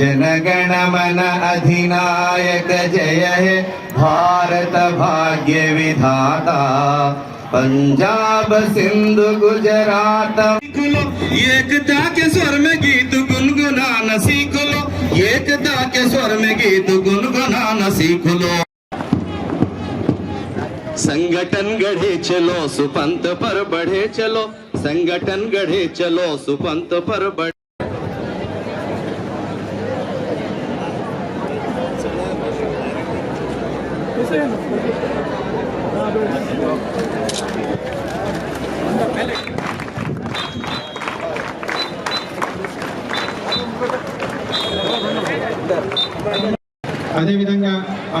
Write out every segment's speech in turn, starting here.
जनगणमन अधिनायक जय हे भारत भाग्य विधाता। पंजाब सिंधु गुजरात। एकता के स्वर में गीत गुनगुनाना सीख लो एकता के स्वर में गीत गुनगुनाना सीख लो संगठन गढ़े चलो सुपंत पर बढ़े चलो। संगठन गढ़े चलो सुपंत पर बढ़े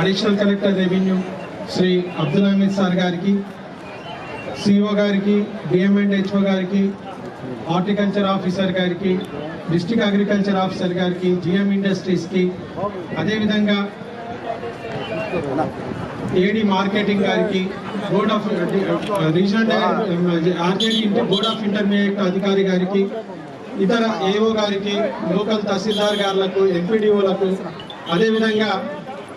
additional collector revenue Shri Abdul Ahmed sir గారికి సిఓ గారికి డిఎం అండ్ హెచ్ఓ గారికి హార్టికల్చర్ ఆఫీసర్ గారికి డిస్టిక్ అగ్రికల్చర్ ఆఫీసర్ గారికి జిఎం ఇండస్ట్రీస్కి అదేవిధంగా ఏడి మార్కెటింగ్ గారికి board of regional RJD board of intermediate అధికారి గారికి ఇతర ఏఓ గారికి లోకల్ తహసీల్దార్ గారులకు ఎంపీడీఓలకు అదేవిధంగా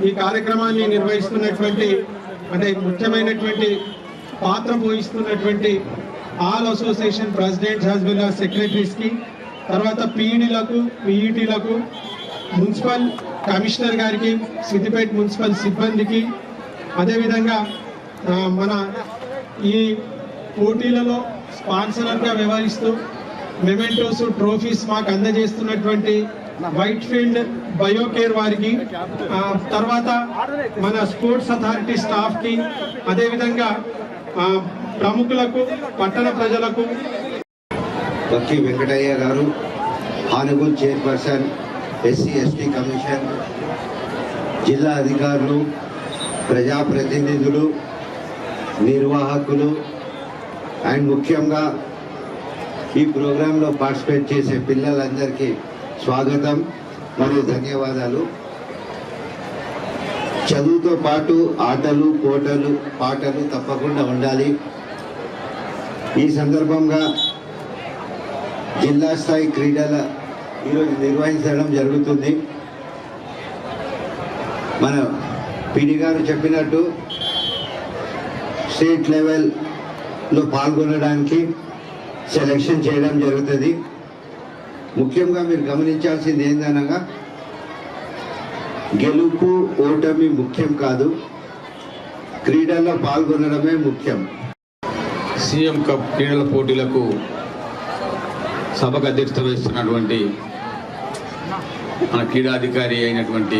ఈ కార్యక్రమాన్ని నిర్వహిస్తున్నటువంటి అంటే ముఖ్యమైనటువంటి పాత్ర పోయిస్తున్నటువంటి all association president as well as తర్వాత పీఈడీలకు పీఈటీలకు మున్సిపల్ కమిషనర్ గారికి సిద్దిపేట మున్సిపల్ సిబ్బందికి అదేవిధంగా మన ఈ పోటీలలో స్పాన్సర్గా వ్యవహరిస్తూ మెమెంటోస్ ట్రోఫీస్ మాకు అందజేస్తున్నటువంటి వైట్ ఫీల్డ్ బయోకేర్ వారికి తర్వాత మన స్పోర్ట్స్ అథారిటీ స్టాఫ్కి అదేవిధంగా ప్రముఖులకు పట్టణ ప్రజలకు. బక్కి వెంకటయ్య గారు హానగుల్ చైర్పర్సన్ ఎస్సీ ఎస్టీ కమిషన్ జిల్లా అధికారులు ప్రజాప్రతినిధులు నిర్వాహకులు అండ్ ముఖ్యంగా ఈ ప్రోగ్రాంలో పార్టిసిపేట్ చేసే పిల్లలందరికీ స్వాగతం మరియు ధన్యవాదాలు. చదువుతో పాటు ఆటలు పోటలు పాటలు తప్పకుండా ఉండాలి. ఈ సందర్భంగా జిల్లా స్థాయి క్రీడల ఈరోజు నిర్వహించడం జరుగుతుంది. మన పిడి గారు చెప్పినట్టు స్టేట్ లెవెల్లో పాల్గొనడానికి సెలెక్షన్ చేయడం జరుగుతుంది. ముఖ్యంగా మీరు గమనించాల్సింది ఏందనగా గెలుపు ఓటమి ముఖ్యం కాదు క్రీడల్లో పాల్గొనడమే ముఖ్యం. సీఎం కప్ క్రీడల పోటీలకు సభకు అధ్యక్షత వహిస్తున్నటువంటి మన క్రీడాధికారి అయినటువంటి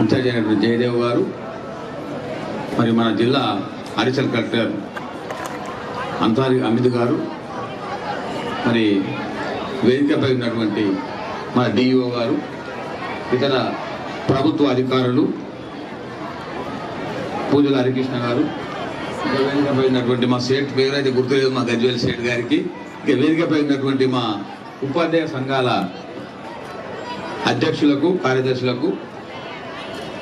ఇన్ఛార్జ్ అయినటువంటి జయదేవ్ గారు మరి మన జిల్లా అడిషనల్ కలెక్టర్ అంతారి అమిత్ గారు మరి వేదికపై ఉన్నటువంటి మన డిఈఓ గారు ఇతర ప్రభుత్వ అధికారులు పూజల హరికృష్ణ గారు వేదికపై ఉన్నటువంటి మా సేట్ పేరైతే గుర్తులేదు మా గజ్వేల్ సేట్ గారికి. ఇక వేదికపై ఉన్నటువంటి మా ఉపాధ్యాయ సంఘాల అధ్యక్షులకు కార్యదర్శులకు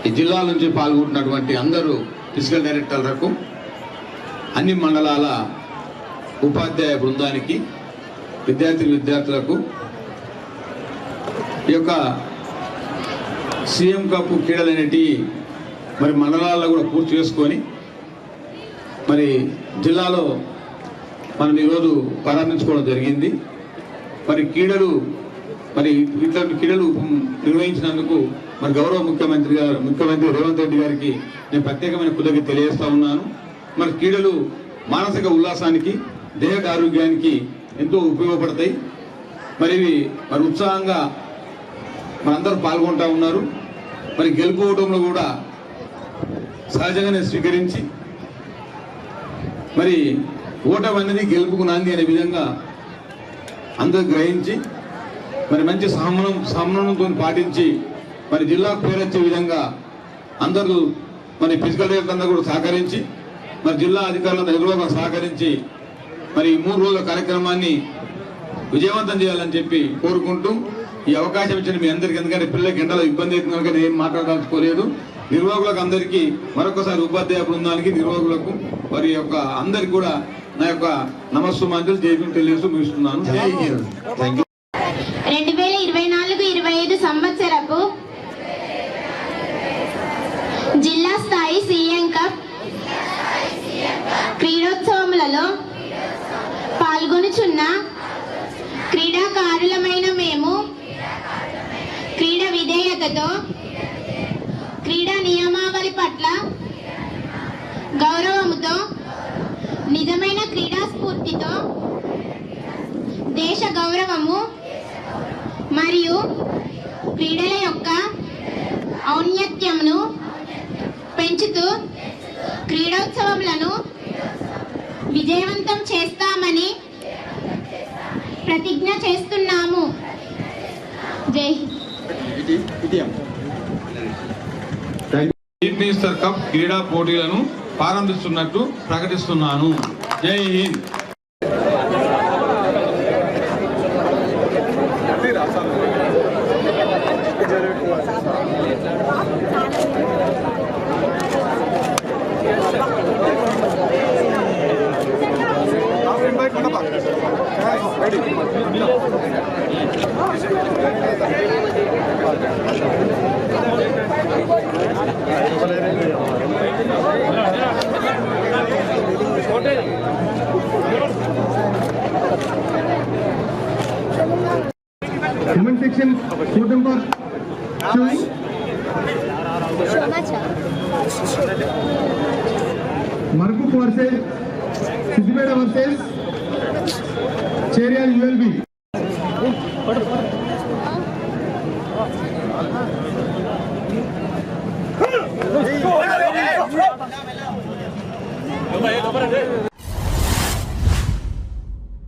ఈ జిల్లా నుంచి పాల్గొంటున్నటువంటి అందరూ ఫిజికల్ డైరెక్టర్లకు అన్ని మండలాల ఉపాధ్యాయ బృందానికి విద్యార్థి విద్యార్థులకు ఈ యొక్క సీఎం కప్ క్రీడలు అనేటివి మరి మండలాల్లో కూడా పూర్తి చేసుకొని మరి జిల్లాలో మనం ఈరోజు ప్రారంభించుకోవడం జరిగింది. మరి క్రీడలు మరి ఇట్లాంటి క్రీడలు నిర్వహించినందుకు మరి గౌరవ ముఖ్యమంత్రి గారు ముఖ్యమంత్రి రేవంత్ రెడ్డి గారికి నేను ప్రత్యేకమైన కృతజ్ఞత తెలియజేస్తా ఉన్నాను. మరి క్రీడలు మానసిక ఉల్లాసానికి దేహ ఆరోగ్యానికి ఎంతో ఉపయోగపడతాయి. మరి ఇవి మరి ఉత్సాహంగా మనందరూ పాల్గొంటా ఉన్నారు. మరి గెలుపుకోవడంలో కూడా సహజంగానే స్వీకరించి మరి ఓటమి అనేది గెలుపుకు నాంది అనే విధంగా అందరూ గ్రహించి మరి మంచి సమనం సమన్వయంతో పాటించి మరి జిల్లాకు పేరొచ్చే విధంగా అందరూ మరి ఫిజికల్ డైరెక్టర్ అందరూ కూడా సహకరించి మరి జిల్లా అధికారులందరూ ఎదురుగా సహకరించి మరి ఈ మూడు రోజుల కార్యక్రమాన్ని విజయవంతం చేయాలని చెప్పి కోరుకుంటూ ఈ అవకాశం ఇచ్చిన మీ అందరికీ ఎందుకంటే పిల్లలకి ఎండలో ఇబ్బంది అవుతుంది కనుక నేను ఏం మాట్లాడదలుచుకోలేదు నిర్వాహకులకు అందరికీ మరొకసారి ఉపాధ్యాయ బృందానికి నిర్వాహకులకు వారి యొక్క అందరికి కూడా నా యొక్క నమస్సు మంత్రులు జైలు తెలియజేస్తూ ముగిస్తున్నాను. ఉన్న క్రీడాకారులమైన మేము క్రీడ విధేయతతో క్రీడా నియమావళి పట్ల గౌరవముతో నిజమైన క్రీడా స్ఫూర్తితో దేశ గౌరవము మరియు క్రీడల యొక్క ఔన్నత్యమును పెంచుతూ క్రీడోత్సవములను విజయవంతం చేస్తామని ప్రతిజ్ఞ చేస్తున్నాము. జై హింద్. కప్ క్రీడా పోటీలను ప్రారంభిస్తున్నట్టు ప్రకటిస్తున్నాను. జై Hind. Two. Markuk versus Siddipeda versus Cherial ULB.